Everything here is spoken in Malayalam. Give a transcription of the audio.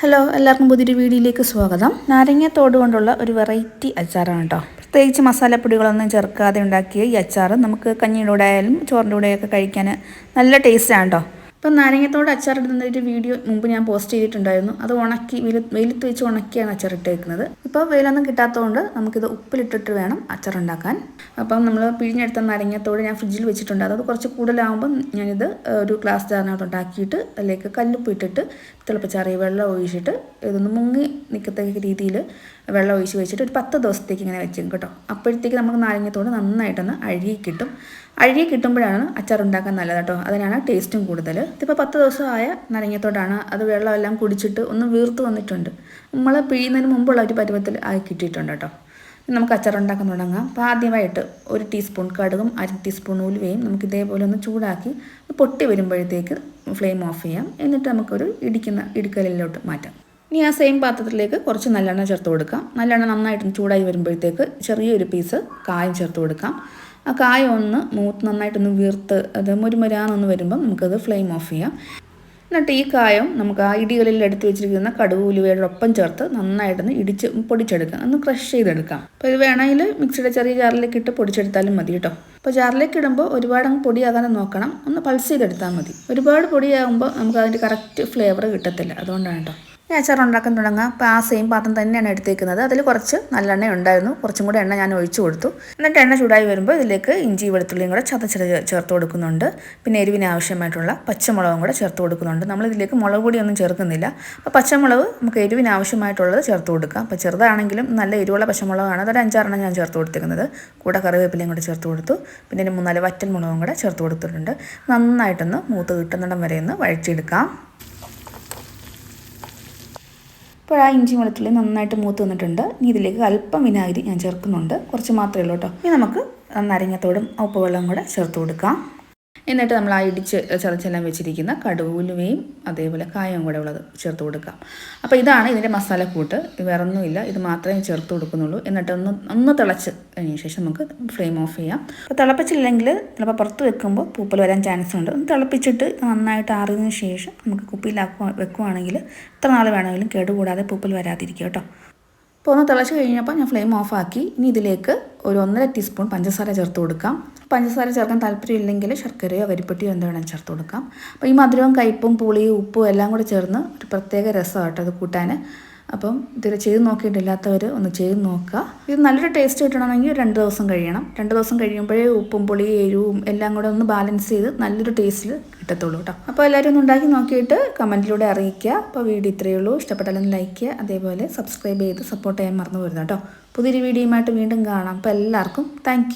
ഹലോ എല്ലാവർക്കും പുതിയൊരു വീഡിയോയിലേക്ക് സ്വാഗതം. നാരങ്ങത്തോട് കൊണ്ടുള്ള ഒരു വെറൈറ്റി അച്ചാറാണ് കേട്ടോ പ്രത്യേകിച്ച് മസാലപ്പൊടികളൊന്നും ചേർക്കാതെ ഉണ്ടാക്കിയ ഈ അച്ചാർ നമുക്ക് കഞ്ഞിയുടെ കൂടെ ആയാലും ചോറിന്റെ കൂടെയൊക്കെ കഴിക്കാൻ നല്ല ടേസ്റ്റാണ് കേട്ടോ ഇപ്പം നാരങ്ങത്തോട് അച്ചാറിടുന്ന ഒരു വീഡിയോ മുമ്പ് ഞാൻ പോസ്റ്റ് ചെയ്തിട്ടുണ്ടായിരുന്നു. അത് ഉണക്കി വെയിലത്ത് വെച്ച് ഉണക്കിയാണ് അച്ചാർ ഇട്ടേക്കുന്നത് ഇപ്പോൾ വെയിലൊന്നും കിട്ടാത്തതുകൊണ്ട് നമുക്കിത് ഉപ്പിലിട്ടിട്ട് വേണം അച്ചാർ ഉണ്ടാക്കാൻ അപ്പം നമ്മൾ പിഴിഞ്ഞെടുത്ത നാരങ്ങത്തോട് ഞാൻ ഫ്രിഡ്ജിൽ വെച്ചിട്ടുണ്ട്. അത് കുറച്ച് കൂടുതലാകുമ്പം ഞാനിത് ഒരു ഗ്ലാസ് ജാറിനകത്ത് ഉണ്ടാക്കിയിട്ട് അതിലേക്ക് കല്ലുപ്പ് ഇട്ടിട്ട് തിളപ്പിച്ചാറിയ വെള്ളം ഒഴിച്ചിട്ട് ഇതൊന്ന് മുങ്ങി നിൽക്കത്തക്ക രീതിയിൽ വെള്ളം ഒഴിച്ച് വെച്ചിട്ട് ഒരു പത്ത് ദിവസത്തേക്ക് ഇങ്ങനെ വെച്ചേക്കും കേട്ടോ. അപ്പോഴത്തേക്ക് നമുക്ക് നാരങ്ങത്തോട് നന്നായിട്ടൊന്ന് അഴുകി കിട്ടും. അഴുകി കിട്ടുമ്പോഴാണ് അച്ചാർ ഉണ്ടാക്കാൻ നല്ലത് കേട്ടോ. അതിനാണ് ടേസ്റ്റും കൂടുതൽ. ഇതിപ്പോൾ പത്ത് ദിവസമായ നാരങ്ങത്തോടാണ് അത് വെള്ളമെല്ലാം കുടിച്ചിട്ട് ഒന്ന് വീർത്ത് വന്നിട്ടുണ്ട്. നമ്മൾ പിഴിയുന്നതിന് മുമ്പുള്ള ഒരു പരുവത്തിൽ ആയി കിട്ടിയിട്ടുണ്ട് കേട്ടോ. നമുക്ക് അച്ചാർ ഉണ്ടാക്കാൻ തുടങ്ങാം. അപ്പോൾ ആദ്യമായിട്ട് ഒരു ടീസ്പൂൺ കടുകും അര ടീസ്പൂൺ ഉലുവയും നമുക്ക് ഇതേപോലെ ഒന്ന് ചൂടാക്കി പൊട്ടി വരുമ്പോഴത്തേക്ക് ഫ്ലെയിം ഓഫ് ചെയ്യാം. എന്നിട്ട് നമുക്കൊരു ഇടിക്കുന്ന ഇടിക്കലിലോട്ട് മാറ്റാം. ഇനി ആ സെയിം പാത്രത്തിലേക്ക് കുറച്ച് നല്ലെണ്ണ ചേർത്ത് കൊടുക്കാം. നല്ലെണ്ണ നന്നായിട്ട് ചൂടായി വരുമ്പോഴത്തേക്ക് ചെറിയൊരു പീസ് കായം ചേർത്ത് കൊടുക്കാം. ആ കായ ഒന്ന് മൂത്ത് നന്നായിട്ടൊന്ന് വീർത്ത് അത് മുരുമുരാന്നൊന്ന് വരുമ്പം നമുക്കത് ഫ്ലെയിം ഓഫ് ചെയ്യാം. എന്നിട്ട് ഈ കായം നമുക്ക് ആ ഇടികളിൽ എടുത്ത് വെച്ചിരിക്കുന്ന കടുക് ഉലുവയുടെ ഒപ്പം ചേർത്ത് നന്നായിട്ടൊന്ന് ഇടിച്ച് പൊടിച്ചെടുക്കാം. ഒന്ന് ക്രഷ് ചെയ്തെടുക്കാം. അപ്പോൾ ഇത് വേണമെങ്കിൽ മിക്സിയുടെ ചെറിയ ജാറിലേക്ക് ഇട്ട് പൊടിച്ചെടുത്താലും മതി കേട്ടോ. അപ്പോൾ ജാറിലേക്ക് ഇടുമ്പോൾ ഒരുപാട് അങ്ങ് പൊടിയാകാതെ നോക്കണം. ഒന്ന് പൾസ് ചെയ്തെടുത്താൽ മതി. ഒരുപാട് പൊടിയാകുമ്പോൾ നമുക്ക് അതിന്റെ കറക്റ്റ് ഫ്ലേവർ കിട്ടത്തില്ല. അതുകൊണ്ടാണ് കേട്ടോ. ഈ അച്ചാർ ഉണ്ടാക്കാൻ തുടങ്ങാം. അപ്പോൾ ആ സെയിം പാത്രം തന്നെയാണ് എടുത്തേക്കുന്നത്. അതിൽ കുറച്ച് നല്ലെണ്ണ ഉണ്ടായിരുന്നു. കുറച്ചും കൂടെ എണ്ണ ഞാൻ ഒഴിച്ചു കൊടുത്തു. എന്നിട്ട് എണ്ണ ചൂടായി വരുമ്പോൾ ഇതിലേക്ക് ഇഞ്ചി വെളുത്തുള്ളിയും കൂടെ ചതച്ചത് ചേർത്ത് കൊടുക്കുന്നുണ്ട്. പിന്നെ എരിവിന് ആവശ്യമായിട്ടുള്ള പച്ചമുളകും കൂടെ ചേർത്ത് കൊടുക്കുന്നുണ്ട്. നമ്മൾ ഇതിലേക്ക് മുളക് പൊടിയൊന്നും ചേർക്കുന്നില്ല. അപ്പോൾ പച്ചമുളക് നമുക്ക് എരിവിന് ആവശ്യമായിട്ടുള്ളത് ചേർത്ത് കൊടുക്കാം. അപ്പോൾ ചെറുതാണെങ്കിലും നല്ല എരിവുള്ള പച്ചമുളകാണ്. അതൊരു അഞ്ചാറെണ്ണം ഞാൻ ചേർത്ത് കൊടുത്തിരിക്കുന്നത്. കൂടെ കറിവേപ്പിലയും കൂടെ ചേർത്ത് കൊടുത്തു. പിന്നെ ഒരു മൂന്നാൽ വറ്റൽ മുളകും കൂടെ ചേർത്ത് കൊടുത്തിട്ടുണ്ട്. നന്നായിട്ടൊന്ന് മൂത്ത് കിട്ടുന്നിടം വരെ ഒന്ന് വഴിച്ചെടുക്കാം ഇപ്പോൾ ആ ഇഞ്ചി വെളുത്തുള്ളി നന്നായിട്ട് മൂത്ത് വന്നിട്ടുണ്ട്. ഇനി ഇതിലേക്ക് അല്പം വിനാഗിരി ഞാൻ ചേർക്കുന്നുണ്ട്. കുറച്ച് മാത്രമേ ഉള്ളൂ കേട്ടോ. ഇനി നമുക്ക് നരങ്ങത്തോടും ഉപ്പ് വെള്ളം കൂടെ ചേർത്ത് കൊടുക്കാം. എന്നിട്ട് നമ്മൾ ആ ഇടിച്ച് ചതച്ചെല്ലാം വെച്ചിരിക്കുന്ന കടുവലുവയും അതേപോലെ കായവും കൂടെ ഉള്ളത് ചേർത്ത് കൊടുക്കാം. അപ്പോൾ ഇതാണ് ഇതിന്റെ മസാലക്കൂട്ട് വേറൊന്നുമില്ല. ഇത് മാത്രമേ ചേർത്ത് കൊടുക്കുന്നുള്ളൂ. എന്നിട്ട് ഒന്ന് ഒന്ന് തിളച്ച് കഴിഞ്ഞ ശേഷം നമുക്ക് ഫ്ലെയിം ഓഫ് ചെയ്യാം. അപ്പോൾ തിളപ്പിച്ചില്ലെങ്കിൽ ചിലപ്പോൾ പുറത്ത് വെക്കുമ്പോൾ പൂപ്പൽ വരാൻ ചാൻസ് ഉണ്ട്. ഒന്ന് തിളപ്പിച്ചിട്ട് നന്നായിട്ട് ആറിയതിന് ശേഷം നമുക്ക് കുപ്പിയിലാക്കുക വെക്കുവാണെങ്കിൽ എത്ര നാൾ വേണമെങ്കിലും കേടുകൂടാതെ പൂപ്പൽ വരാതിരിക്കും കേട്ടോ. അപ്പോൾ ഒന്ന് തിളച്ച് കഴിഞ്ഞപ്പോൾ ഞാൻ ഫ്ലെയിം ഓഫാക്കി ഇനി ഇതിലേക്ക് ഒരു ഒന്നര ടീസ്പൂൺ പഞ്ചസാര ചേർത്ത് കൊടുക്കാം. പഞ്ചസാര ചേർക്കാൻ താല്പര്യമില്ലെങ്കിൽ ശർക്കരയോ കരിപ്പട്ടിയോ എന്തോ വേണം ചേർത്ത് കൊടുക്കാം. അപ്പോൾ ഈ മധുരവും കയ്പും പുളിയും ഉപ്പും എല്ലാം കൂടെ ചേർന്ന് ഒരു പ്രത്യേക രസമാട്ടോ അത് കൂട്ടാൻ അപ്പം ഇതുവരെ ചെയ്ത് നോക്കിയിട്ടില്ലാത്തവർ ഒന്ന് ചെയ്ത് നോക്കുക. ഇത് നല്ലൊരു ടേസ്റ്റ് കിട്ടണമെങ്കിൽ രണ്ട് ദിവസം കഴിയണം. രണ്ട് ദിവസം കഴിയുമ്പോഴേ ഉപ്പും പുളി എരിവും എല്ലാം കൂടെ ഒന്ന് ബാലൻസ് ചെയ്ത് നല്ലൊരു ടേസ്റ്റിൽ കിട്ടത്തുള്ളൂ കേട്ടോ. അപ്പോൾ എല്ലാവരും ഒന്ന് ഉണ്ടാക്കി നോക്കിയിട്ട് കമന്റിലൂടെ അറിയിക്കുക. അപ്പോൾ വീഡിയോ ഇത്രയേ ഉള്ളൂ. ഇഷ്ടപ്പെട്ടാലും ലൈക്ക് ചെയ്യുക. അതേപോലെ സബ്സ്ക്രൈബ് ചെയ്ത് സപ്പോർട്ട് ചെയ്യാൻ മറന്നു പോരുന്നു കേട്ടോ. പുതിയൊരു വീഡിയോയുമായിട്ട് വീണ്ടും കാണാം. അപ്പോൾ എല്ലാവർക്കും താങ്ക്